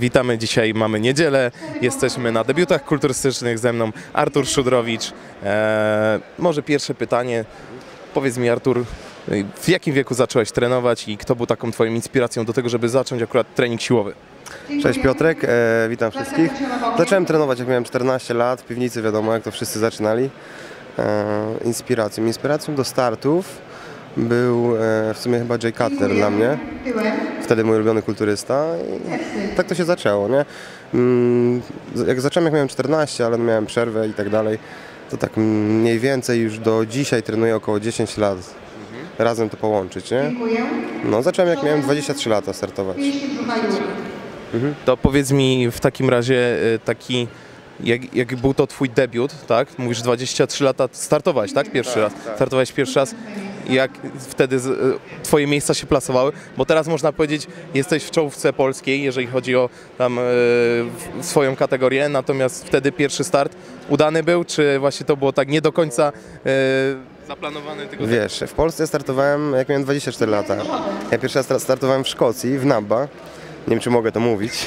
Witamy, dzisiaj mamy niedzielę, jesteśmy na debiutach kulturystycznych, ze mną Artur Szudrowicz. Eee, może pierwsze pytanie, powiedz mi Artur, w jakim wieku zacząłeś trenować i kto był taką twoją inspiracją do tego, żeby zacząć akurat trening siłowy? Cześć Piotrek, e, witam wszystkich. Zacząłem trenować jak miałem 14 lat, w piwnicy wiadomo jak to wszyscy zaczynali. E, inspiracją, inspiracją do startów był e, w sumie chyba Jay Cutler dla mnie. Wtedy mój ulubiony kulturysta i tak to się zaczęło, nie? Mm, jak zacząłem jak miałem 14, ale miałem przerwę i tak dalej, to tak mniej więcej już do dzisiaj trenuję około 10 lat. Razem to połączyć, nie? No zacząłem jak miałem 23 lata startować. To powiedz mi w takim razie e, taki, jak, jak był to twój debiut, tak? Mówisz 23 lata startowałeś, tak? Pierwszy raz. Startowałeś pierwszy raz. Jak wtedy e, twoje miejsca się plasowały? Bo teraz można powiedzieć, jesteś w czołówce polskiej, jeżeli chodzi o tam e, swoją kategorię, natomiast wtedy pierwszy start udany był, czy właśnie to było tak nie do końca e, zaplanowane, tylko Wiesz, w Polsce startowałem jak miałem 24 lata. Ja pierwszy raz startowałem w Szkocji, w Nabba. Nie wiem, czy mogę to mówić.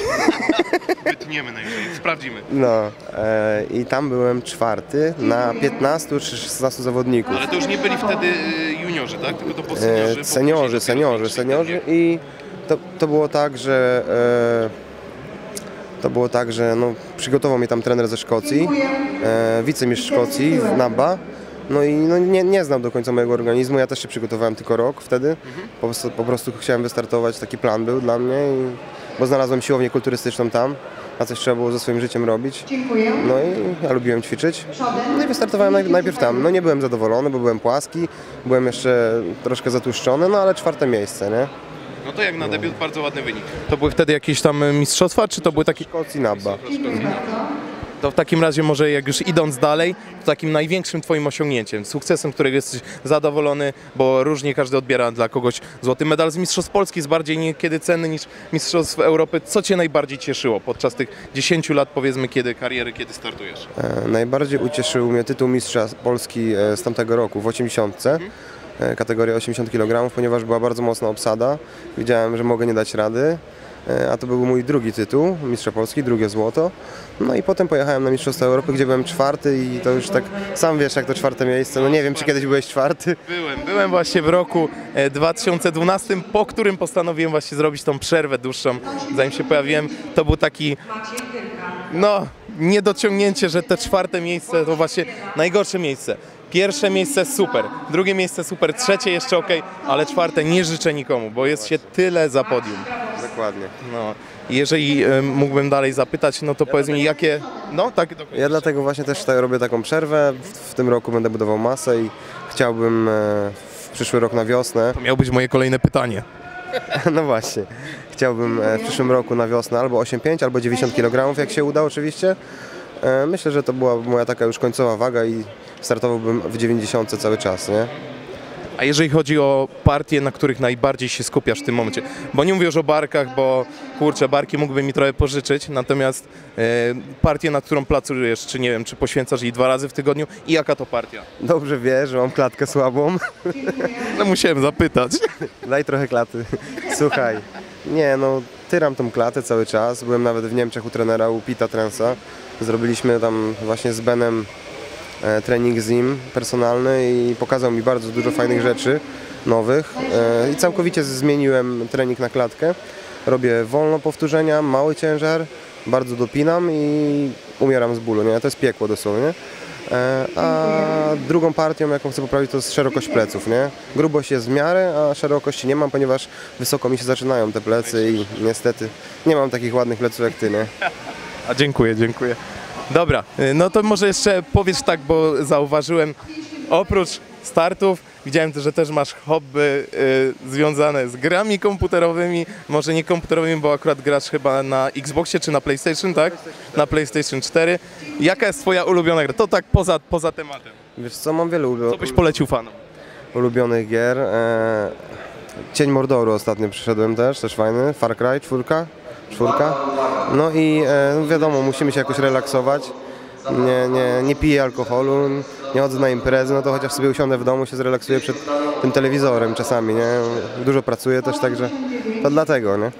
wytniemy najwyżej, sprawdzimy. No e, i tam byłem czwarty na 15 czy 16 zawodników. Ale to już nie byli wtedy e, juniorzy, tak? Tylko to po E, seniorzy, seniorzy, seniorzy i to, to było tak, że e, to było tak, że no, przygotował mnie tam trener ze Szkocji, e, wicemistrz Szkocji w Nabba. No i no, nie, nie znał do końca mojego organizmu, ja też się przygotowałem tylko rok wtedy. Po, prostu, po prostu chciałem wystartować, taki plan był dla mnie, i, bo znalazłem siłownię kulturystyczną tam, a coś trzeba było ze swoim życiem robić. No i ja lubiłem ćwiczyć. No i wystartowałem naj- najpierw tam. No nie byłem zadowolony, bo byłem płaski, byłem jeszcze troszkę zatłuszczony, no ale czwarte miejsce, nie? No to jak na debiut bardzo ładny wynik. To były wtedy jakieś tam mistrzostwa, czy to były takie... Szkocji Nabba. To w takim razie może jak już idąc dalej, to takim największym twoim osiągnięciem, sukcesem, którego jesteś zadowolony, bo różnie każdy odbiera dla kogoś złoty medal z Mistrzostw Polski, jest bardziej niekiedy cenny niż Mistrzostw Europy. Co cię najbardziej cieszyło podczas tych 10 lat powiedzmy, kiedy kariery, kiedy startujesz? E, najbardziej ucieszył mnie tytuł mistrza Polski e, z tamtego roku w 80. e, Kategoria 80 kg, ponieważ była bardzo mocna obsada. Wiedziałem, że mogę nie dać rady. E, A to był mój drugi tytuł, mistrza Polski, drugie złoto. No i potem pojechałem na Mistrzostwa Europy, gdzie byłem czwarty i to już tak, sam wiesz jak to czwarte miejsce. No nie wiem, czy kiedyś byłeś czwarty. Byłem, byłem właśnie w roku e, 2012, po którym postanowiłem właśnie zrobić tą przerwę dłuższą, zanim się pojawiłem. To był taki, no, niedociągnięcie, że te czwarte miejsce to właśnie najgorsze miejsce. Pierwsze miejsce super, drugie miejsce super, trzecie jeszcze ok, ale czwarte nie życzę nikomu, bo jest się tyle za podium. Dokładnie. No, jeżeli e, mógłbym dalej zapytać, no to powiedz mi jakie, no tak. Ja dlatego właśnie też tak robię taką przerwę. W, w tym roku będę budował masę i chciałbym e, w przyszły rok na wiosnę To miało być moje kolejne pytanie. No właśnie. Chciałbym e, w przyszłym roku na wiosnę albo 8,5, albo 90 kg, jak się uda oczywiście. E, Myślę, że to była moja taka już końcowa waga i startowałbym w 90 cały czas, nie? A jeżeli chodzi o partie, na których najbardziej się skupiasz w tym momencie, bo nie mówię już o barkach, bo kurczę, barki mógłbym mi trochę pożyczyć, natomiast e, partię, nad którą pracujesz, czy nie wiem, czy poświęcasz jej dwa razy w tygodniu i jaka to partia? Dobrze wiesz, że mam klatkę słabą. No musiałem zapytać. Daj trochę klaty. Słuchaj. Nie, no tyram tą klatę cały czas. Byłem nawet w Niemczech u trenera, u Pita Trensa. Zrobiliśmy tam właśnie z Benem trening z nim personalny i pokazał mi bardzo dużo fajnych rzeczy nowych e, i całkowicie zmieniłem trening na klatkę. Robię wolno powtórzenia, mały ciężar, bardzo dopinam i umieram z bólu, nie? To jest piekło dosłownie. E, A drugą partią, jaką chcę poprawić, to jest szerokość pleców, nie? Grubość jest w miarę, a szerokości nie mam, ponieważ wysoko mi się zaczynają te plecy i niestety nie mam takich ładnych pleców jak ty, nie? A dziękuję, dziękuję. Dobra, y, no to może jeszcze powiedz tak, bo zauważyłem, oprócz startów, widziałem, że też masz hobby y, związane z grami komputerowymi, może nie komputerowymi, bo akurat grasz chyba na Xboxie czy na PlayStation, tak? Na PlayStation 4. Jaka jest twoja ulubiona gra? To tak poza, poza tematem. Wiesz co, mam wiele ulu- Co byś polecił fanom? ulubionych gier. E, Cień Mordoru ostatnio przyszedłem też, też fajny. Far Cry, czwórka. Czwórka. No i e, wiadomo, musimy się jakoś relaksować. Nie, nie, nie piję alkoholu, nie chodzę na imprezy, no to chociaż sobie usiądę w domu, się zrelaksuję przed tym telewizorem czasami, nie? Dużo pracuję też, także to dlatego, nie?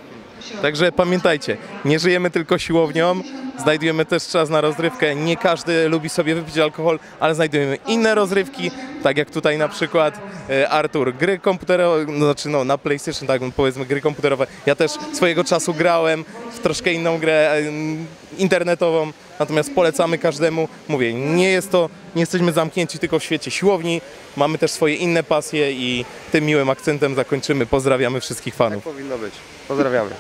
Także pamiętajcie, nie żyjemy tylko siłownią, znajdujemy też czas na rozrywkę. Nie każdy lubi sobie wypić alkohol, ale znajdujemy inne rozrywki, tak jak tutaj na przykład e, Artur, gry komputerowe, no, znaczy no na PlayStation, tak powiedzmy gry komputerowe. Ja też swojego czasu grałem w troszkę inną grę em, internetową, natomiast polecamy każdemu. Mówię, nie jest to, nie jesteśmy zamknięci tylko w świecie siłowni, mamy też swoje inne pasje i tym miłym akcentem zakończymy. Pozdrawiamy wszystkich fanów. Powinno być. Pozdrawiamy.